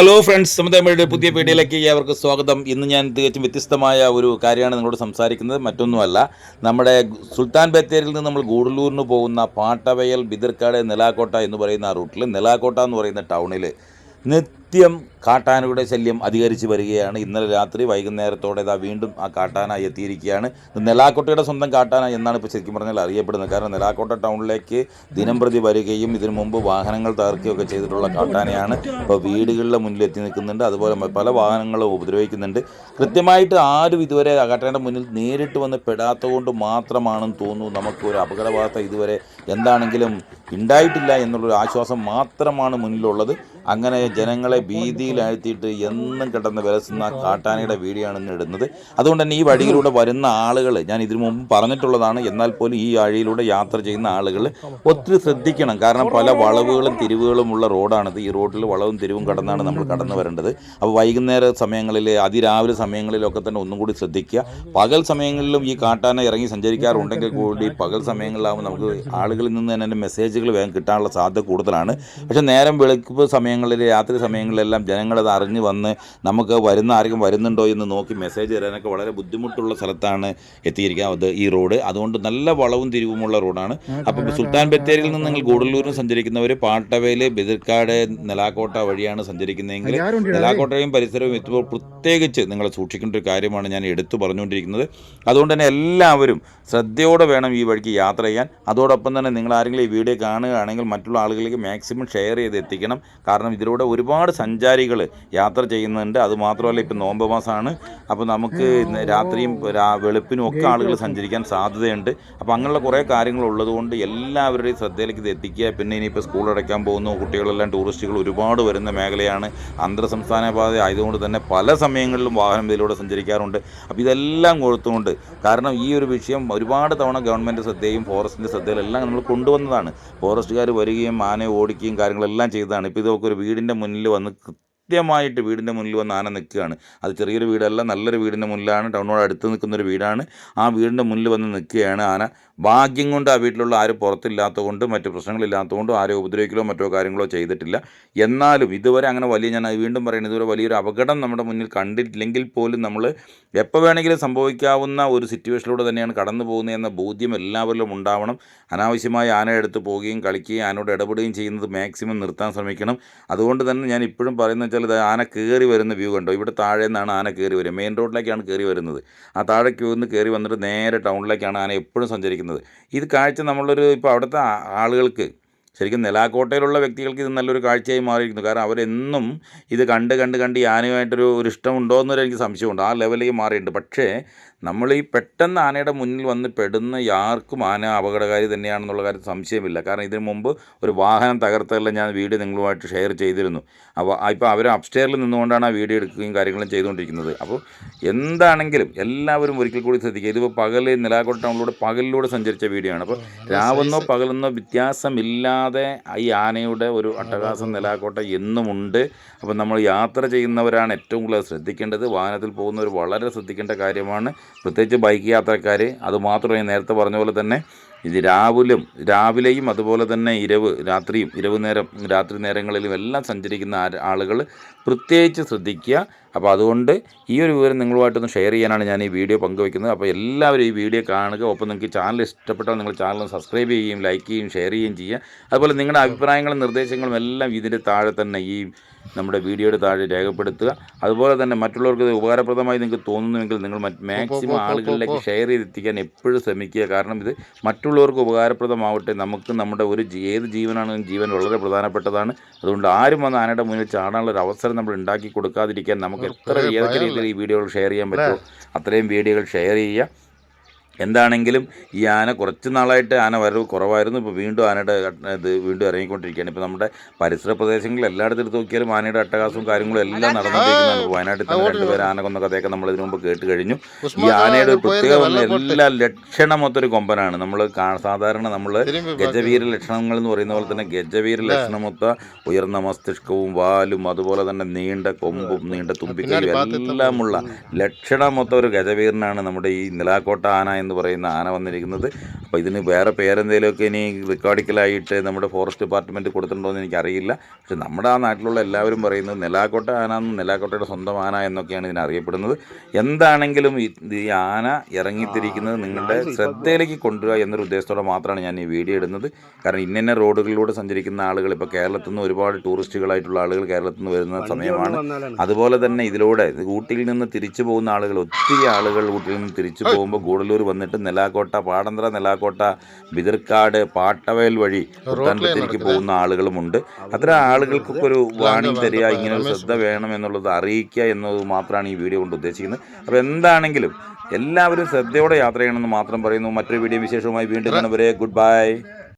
Hello friends നമ്മുടെ പുതിയ വീഡിയോയിലേക്ക് അവർക്ക് സ്വാഗതം. ഇന്ന് ഞാൻ തികച്ചും വ്യത്യസ്തമായ ഒരു കാര്യമാണ് നിങ്ങളോട് സംസാരിക്കുന്നത്. മറ്റൊന്നുമല്ല നമ്മുടെ സുൽത്താൻ ബത്തേരിയിൽ നിന്ന് നമ്മൾ ഗൂഡല്ലൂരിന് പോകുന്ന പാട്ടവയൽ ബിദിർക്കാട് നിലാക്കോട്ട എന്ന് പറയുന്ന ആ റൂട്ടിൽ നിലാക്കോട്ട എന്ന് പറയുന്ന ടൗണിൽ നിത്യം കാട്ടാനയുടെ ശല്യം അധികരിച്ച് വരികയാണ്. ഇന്നലെ രാത്രി വൈകുന്നേരത്തോടെ ഇതാ വീണ്ടും ആ കാട്ടാന എത്തിയിരിക്കുകയാണ്. നെലാക്കോട്ടയുടെ സ്വന്തം കാട്ടാന എന്നാണ് ഇപ്പോൾ ശരിക്കും പറഞ്ഞാൽ അറിയപ്പെടുന്നത്. കാരണം നെലാക്കോട്ട ടൗണിലേക്ക് ദിനം പ്രതി വരികയും ഇതിനു മുമ്പ് വാഹനങ്ങൾ തകർക്കുകയും ഒക്കെ ചെയ്തിട്ടുള്ള കാട്ടാനയാണ് ഇപ്പോൾ വീടുകളിലെ മുന്നിൽ എത്തി നിൽക്കുന്നുണ്ട്. അതുപോലെ പല വാഹനങ്ങളും ഉപദ്രവിക്കുന്നുണ്ട്. കൃത്യമായിട്ട് ആരും ഇതുവരെ കാട്ടാനയുടെ മുന്നിൽ നേരിട്ട് വന്ന് പെടാത്തതുകൊണ്ട് മാത്രമാണെന്ന് തോന്നുന്നു. നമുക്ക് ഒരു അപകട ഇതുവരെ എന്താണെങ്കിലും ഉണ്ടായിട്ടില്ല എന്നുള്ളൊരു ആശ്വാസം മാത്രമാണ് മുന്നിലുള്ളത്. അങ്ങനെ ജനങ്ങളെ ഭീതിയിലാഴ്ത്തിയിട്ട് എന്നും കിടന്ന് വിലസുന്ന കാട്ടാനയുടെ വീഡിയോ ആണ് ഇന്ന് ഇടുന്നത്. അതുകൊണ്ട് തന്നെ ഈ വഴിയിലൂടെ വരുന്ന ആളുകൾ ഞാൻ ഇതിനു മുമ്പ് പറഞ്ഞിട്ടുള്ളതാണ് എന്നാൽ പോലും ഈ വഴിയിലൂടെ യാത്ര ചെയ്യുന്ന ആളുകൾ ഒത്തിരി ശ്രദ്ധിക്കണം. കാരണം പല വളവുകളും തിരിവുകളും ഉള്ള റോഡാണിത്. ഈ റോഡിൽ വളവും തിരിവും കടന്നാണ് നമ്മൾ കടന്നു വരേണ്ടത്. അപ്പോൾ വൈകുന്നേര സമയങ്ങളിൽ അതിരാവിലെ സമയങ്ങളിലൊക്കെ തന്നെ ഒന്നും കൂടി ശ്രദ്ധിക്കുക. പകൽ സമയങ്ങളിലും ഈ കാട്ടാന ഇറങ്ങി സഞ്ചരിക്കാറുണ്ടെങ്കിൽ കൂടി പകൽ സമയങ്ങളിലാവുമ്പോൾ നമുക്ക് ആളുകളിൽ നിന്ന് തന്നെ മെസ്സേജുകൾ വേഗം കിട്ടാനുള്ള സാധ്യത കൂടുതലാണ്. പക്ഷേ നേരം വെളുപ്പ് സമയങ്ങളിൽ രാത്രി സമയങ്ങളിലെല്ലാം ജനങ്ങളത് അറിഞ്ഞ് വന്ന് നമുക്ക് വരുന്ന ആരെങ്കിലും വരുന്നുണ്ടോ എന്ന് നോക്കി മെസ്സേജ് തരാനൊക്കെ വളരെ ബുദ്ധിമുട്ടുള്ള സ്ഥലത്താണ് എത്തിയിരിക്കുന്നത് ഈ റോഡ് അതുകൊണ്ട് നല്ല വളവും തിരിവുമുള്ള റോഡാണ് അപ്പം സുൽത്താൻ ബത്തേരിയിൽ നിന്ന് നിങ്ങൾ ഗൂഡല്ലൂരിന് സഞ്ചരിക്കുന്നവർ പാട്ടവേൽ ബെതിർക്കാട് നെലാക്കോട്ട വഴിയാണ് സഞ്ചരിക്കുന്നതെങ്കിൽ നെലാക്കോട്ടയും പരിസരവും എത്തുമ്പോൾ പ്രത്യേകിച്ച് നിങ്ങൾ സൂക്ഷിക്കേണ്ട ഒരു കാര്യമാണ് ഞാൻ എടുത്തു പറഞ്ഞുകൊണ്ടിരിക്കുന്നത്. അതുകൊണ്ട് തന്നെ എല്ലാവരും ശ്രദ്ധയോടെ വേണം ഈ വഴിക്ക് യാത്ര ചെയ്യാൻ. അതോടൊപ്പം തന്നെ നിങ്ങൾ ആരെങ്കിലും ഈ വീഡിയോ കാണുകയാണെങ്കിൽ മറ്റുള്ള ആളുകളിലേക്ക് മാക്സിമം ഷെയർ ചെയ്ത് എത്തിക്കണം. കാരണം ഇതിലൂടെ ഒരുപാട് സഞ്ചാരികൾ യാത്ര ചെയ്യുന്നുണ്ട്. അത് മാത്രമല്ല ഇപ്പം നോമ്പ് മാസമാണ് അപ്പോൾ നമുക്ക് രാത്രിയും വെളുപ്പിനും ഒക്കെ ആളുകൾ സഞ്ചരിക്കാൻ സാധ്യതയുണ്ട്. അപ്പോൾ അങ്ങനെയുള്ള കുറേ കാര്യങ്ങൾ ഉള്ളതുകൊണ്ട് എല്ലാവരുടെയും ശ്രദ്ധയിലേക്ക് ഇത് എത്തിക്കുക. പിന്നെ ഇനിയിപ്പോൾ സ്കൂൾ അടയ്ക്കാൻ പോകുന്നു. കുട്ടികളെല്ലാം ടൂറിസ്റ്റുകൾ ഒരുപാട് വരുന്ന മേഖലയാണ്. അന്തർ സംസ്ഥാന പാത ആയതുകൊണ്ട് തന്നെ പല സമയങ്ങളിലും വാഹനം ഇതിലൂടെ സഞ്ചരിക്കാറുണ്ട്. അപ്പോൾ ഇതെല്ലാം കൊടുത്തുകൊണ്ട് കാരണം ഈ ഒരു വിഷയം ഒരുപാട് തവണ ഗവൺമെന്റ് ശ്രദ്ധയും ഫോറസ്റ്റിന്റെ ശ്രദ്ധയിലെല്ലാം നമ്മൾ കൊണ്ടുവന്നതാണ്. ഫോറസ്റ്റുകാർ വരികയും ആനയെ ഓടിക്കുകയും കാര്യങ്ങളെല്ലാം ചെയ്തതാണ്. ഇപ്പോൾ ഇതൊക്കെ ഒരു വീടിന്റെ മുന്നിൽ വന്ന് കൃത്യമായിട്ട് വീടിന്റെ മുന്നിൽ വന്ന് ആന നിൽക്കുകയാണ്. അത് ചെറിയൊരു വീടല്ല നല്ലൊരു വീടിന്റെ മുന്നിലാണ് ടൗണിനോട് അടുത്ത് നിൽക്കുന്നൊരു വീടാണ്. ആ വീടിന്റെ മുന്നിൽ വന്ന് നിൽക്കുകയാണ് ആന. ഭാഗ്യം കൊണ്ട് ആ വീട്ടിലുള്ള ആരും പുറത്തില്ലാത്തതുകൊണ്ട് മറ്റു പ്രശ്നങ്ങളില്ലാത്തതുകൊണ്ട് ആരും ഉപദ്രവിക്കലോ മറ്റോ കാര്യങ്ങളോ ചെയ്തിട്ടില്ല. എന്നാലും ഇതുവരെ അങ്ങനെ വലിയ ഞാൻ വീണ്ടും പറയുന്നത് ഇതുവരെ വലിയൊരു അപകടം നമ്മുടെ മുന്നിൽ കണ്ടിട്ടില്ലെങ്കിൽ പോലും നമ്മൾ എപ്പോൾ വേണമെങ്കിലും സംഭവിക്കാവുന്ന ഒരു സിറ്റുവേഷനിലൂടെ തന്നെയാണ് കടന്നു പോകുന്നത് എന്ന ബോധ്യം എല്ലാവരിലും ഉണ്ടാവണം. അനാവശ്യമായി ആന എടുത്ത് പോവുകയും കളിക്കുകയും ആനോട് ഇടപെടുകയും ചെയ്യുന്നത് മാക്സിമം നിർത്താൻ ശ്രമിക്കണം. അതുകൊണ്ട് തന്നെ ഞാൻ ഇപ്പോഴും പറയുന്നത് വെച്ചാൽ ഇത് ആന കയറി വരുന്ന വ്യൂ കണ്ടോ? ഇവിടെ താഴെ നിന്നാണ് ആന കയറി വരുന്നത് മെയിൻ റോഡിലേക്കാണ് കയറി വരുന്നത്. ആ താഴെ ക്യൂ നിന്ന് കയറി വന്നിട്ട് നേരെ ടൗണിലേക്കാണ് ആന എപ്പോഴും സഞ്ചരിക്കുന്നത്. ഇത് കാഴ്ച നമ്മളൊരു ഇപ്പോൾ അവിടുത്തെ ആളുകൾക്ക് ശരിക്കും നിലാക്കോട്ടയിലുള്ള വ്യക്തികൾക്ക് ഇത് നല്ലൊരു കാഴ്ചയായി മാറിയിരിക്കുന്നു. കാരണം അവരെന്നും ഇത് കണ്ട് കണ്ട് കണ്ട് ഈ ആനയുമായിട്ടൊരു ഒരു ഇഷ്ടമുണ്ടോ എന്നൊരു എനിക്ക് സംശയമുണ്ട്. ആ ലെവലിലേക്ക് മാറിയിട്ടുണ്ട്. പക്ഷേ നമ്മൾ ഈ പെട്ടെന്ന് ആനയുടെ മുന്നിൽ വന്ന് പെടുന്ന ആർക്കും ആന അപകടകാരി തന്നെയാണെന്നുള്ള കാര്യം സംശയമില്ല. കാരണം ഇതിനു മുമ്പ് ഒരു വാഹനം തകർത്തെല്ലാം ഞാൻ വീഡിയോ നിങ്ങളുമായിട്ട് ഷെയർ ചെയ്തിരുന്നു. അപ്പോൾ ഇപ്പോൾ അവർ അപ്സ്റ്റെയറിൽ നിന്നുകൊണ്ടാണ് ആ വീഡിയോ എടുക്കുകയും കാര്യങ്ങളും ചെയ്തുകൊണ്ടിരിക്കുന്നത്. അപ്പോൾ എന്താണെങ്കിലും എല്ലാവരും ഒരിക്കൽ കൂടി ശ്രദ്ധിക്കുക. ഇതിപ്പോൾ പകൽ നിലാക്കോട്ട് ടൗണിലൂടെ പകലിലൂടെ സഞ്ചരിച്ച വീഡിയോ ആണ്. അപ്പോൾ രാവെന്നോ പകലെന്നോ വ്യത്യാസമില്ലാതെ ഈ ആനയുടെ ഒരു അട്ടഹാസം നിലാക്കോട്ട എന്നുമുണ്ട്. അപ്പോൾ നമ്മൾ യാത്ര ചെയ്യുന്നവരാണ് ഏറ്റവും കൂടുതൽ ശ്രദ്ധിക്കേണ്ടത്. വാഹനത്തിൽ പോകുന്നവർ വളരെ ശ്രദ്ധിക്കേണ്ട കാര്യമാണ്. പ്രത്യേകിച്ച് ബൈക്ക് യാത്രക്കാർ അതുമാത്രമേ നേരത്തെ പറഞ്ഞ പോലെ തന്നെ ഇത് രാവിലും രാവിലെയും അതുപോലെ തന്നെ ഇരവ് രാത്രിയും ഇരവ് നേരം രാത്രി നേരങ്ങളിലും എല്ലാം സഞ്ചരിക്കുന്ന ആളുകൾ പ്രത്യേകിച്ച് ശ്രദ്ധിക്കുക. അപ്പോൾ അതുകൊണ്ട് ഈ ഒരു വിവരം നിങ്ങളുമായിട്ടൊന്ന് ഷെയർ ചെയ്യാനാണ് ഞാൻ ഈ വീഡിയോ പങ്കുവയ്ക്കുന്നത്. അപ്പോൾ എല്ലാവരും ഈ വീഡിയോ കാണുക. ഒപ്പം നിങ്ങൾക്ക് ചാനൽ ഇഷ്ടപ്പെട്ടാൽ നിങ്ങൾ ചാനൽ സബ്സ്ക്രൈബ് ചെയ്യുകയും ലൈക്ക് ചെയ്യുകയും ഷെയർ ചെയ്യുകയും ചെയ്യുക. അതുപോലെ നിങ്ങളുടെ അഭിപ്രായങ്ങളും നിർദ്ദേശങ്ങളും എല്ലാം ഇതിന്റെ താഴെ തന്നെ ഈ നമ്മുടെ വീഡിയോയുടെ താഴെ രേഖപ്പെടുത്തുക. അതുപോലെ തന്നെ മറ്റുള്ളവർക്ക് ഇത് ഉപകാരപ്രദമായി നിങ്ങൾക്ക് തോന്നുന്നുവെങ്കിൽ നിങ്ങൾ മാക്സിമം ആളുകളിലേക്ക് ഷെയർ ചെയ്തെത്തിക്കാൻ എപ്പോഴും ശ്രമിക്കുക. കാരണം ഇത് മറ്റുള്ളവർക്ക് ഉപകാരപ്രദമാവട്ടെ. നമുക്ക് നമ്മുടെ ഒരു ഏത് ജീവനാണെങ്കിലും ജീവൻ വളരെ പ്രധാനപ്പെട്ടതാണ്. അതുകൊണ്ട് ആരും വന്ന് ആനയുടെ മുന്നിൽ ചാടാനുള്ള ഒരു അവസരം നമ്മൾ ഉണ്ടാക്കി കൊടുക്കാതിരിക്കാൻ നമുക്ക് എത്ര ഏതൊക്കെ രീതിയിൽ ഈ വീഡിയോകൾ ഷെയർ ചെയ്യാൻ പറ്റുമോ അത്രയും വീഡിയോകൾ ഷെയർ ചെയ്യുക. എന്താണെങ്കിലും ഈ ആന കുറച്ച് നാളായിട്ട് ആന വരവ് കുറവായിരുന്നു. ഇപ്പോൾ വീണ്ടും ആനയുടെ ഇത് വീണ്ടും ഇറങ്ങിക്കൊണ്ടിരിക്കുകയാണ്. ഇപ്പോൾ നമ്മുടെ പരിസര പ്രദേശങ്ങളിൽ എല്ലായിടത്തും എടുത്ത് നോക്കിയാലും ആനയുടെ അട്ടഹാസവും കാര്യങ്ങളും എല്ലാം നടന്നുകൊണ്ടിരിക്കുന്നതാണ്. വയനാട്ടിൽ തന്നെ രണ്ടുപേരും ആന കൊന്ന കഥയൊക്കെ നമ്മൾ ഇതിനു മുമ്പ് കേട്ട് കഴിഞ്ഞു. ഈ ആനയുടെ ഒരു പ്രത്യേകത എല്ലാ ലക്ഷണമൊത്തൊരു കൊമ്പനാണ്. നമ്മൾ സാധാരണ നമ്മൾ ഗജവീര ലക്ഷണങ്ങൾ എന്ന് പറയുന്ന പോലെ തന്നെ ഗജവീര ലക്ഷണമൊത്ത ഉയർന്ന മസ്തിഷ്കവും വാലും അതുപോലെ തന്നെ നീണ്ട കൊമ്പും നീണ്ട തുമ്പിക്കൈയും എല്ലാമുള്ള ലക്ഷണമൊത്ത ഒരു ഗജവീരനാണ് നമ്മുടെ ഈ നിലാക്കോട്ട ആന എന്ന് പറയുന്ന ആന വന്നിരിക്കുന്നത് അപ്പോൾ ഇതിന് വേറെ പേരെന്തെങ്കിലുമൊക്കെ ഇനി റെക്കോർഡിക്കലായിട്ട് നമ്മുടെ ഫോറസ്റ്റ് ഡിപ്പാർട്ട്മെന്റ് കൊടുത്തിട്ടുണ്ടോ എന്ന് എനിക്കറിയില്ല. പക്ഷെ നമ്മുടെ ആ നാട്ടിലുള്ള എല്ലാവരും പറയുന്നത് നെലാക്കോട്ട ആന എന്നും നെലാക്കോട്ടയുടെ സ്വന്തം ആന എന്നൊക്കെയാണ് ഇതിനെ അറിയപ്പെടുന്നത്. എന്താണെങ്കിലും ഈ ആന ഇറങ്ങിത്തിരിക്കുന്നത് നിങ്ങളുടെ ശ്രദ്ധയിലേക്ക് കൊണ്ടുവരിക എന്നൊരു ഉദ്ദേശത്തോടെ മാത്രമാണ് ഞാൻ ഈ വീഡിയോ ഇടുന്നത്. കാരണം ഇന്ന റോഡുകളിലൂടെ സഞ്ചരിക്കുന്ന ആളുകൾ ഇപ്പോൾ കേരളത്തിൽ നിന്ന് ഒരുപാട് ടൂറിസ്റ്റുകളായിട്ടുള്ള ആളുകൾ കേരളത്തിൽ നിന്ന് വരുന്ന സമയമാണ്. അതുപോലെ തന്നെ ഇതിലൂടെ ഇത് ഊട്ടിയിൽ നിന്ന് തിരിച്ചു പോകുന്ന ആളുകൾ ഒത്തിരി ആളുകൾ ഊട്ടിയിൽ നിന്ന് തിരിച്ചു പോകുമ്പോൾ ഗൂഡല്ലൂർ വന്നിട്ട് നെലാക്കോട്ട പാടന്തറ നെലാക്കോട്ട ബിതിർക്കാട് പാട്ടവയൽ വഴി കുട്ടാൻപത്തിരിക്ക് പോകുന്ന ആളുകളുമുണ്ട്. അത്തരം ആളുകൾക്കൊക്കെ ഒരു വാണിംഗ് തരിക ഇങ്ങനെ ഒരു ശ്രദ്ധ വേണം എന്നുള്ളത് അറിയിക്കുക എന്നത് മാത്രമാണ് ഈ വീഡിയോ കൊണ്ട് ഉദ്ദേശിക്കുന്നത്. അപ്പോൾ എന്താണെങ്കിലും എല്ലാവരും ശ്രദ്ധയോടെ യാത്ര ചെയ്യണമെന്ന് മാത്രം പറയുന്നു. മറ്റൊരു വീഡിയോ വിശേഷവുമായി വീണ്ടും കാണുവരെ ഗുഡ് ബൈ.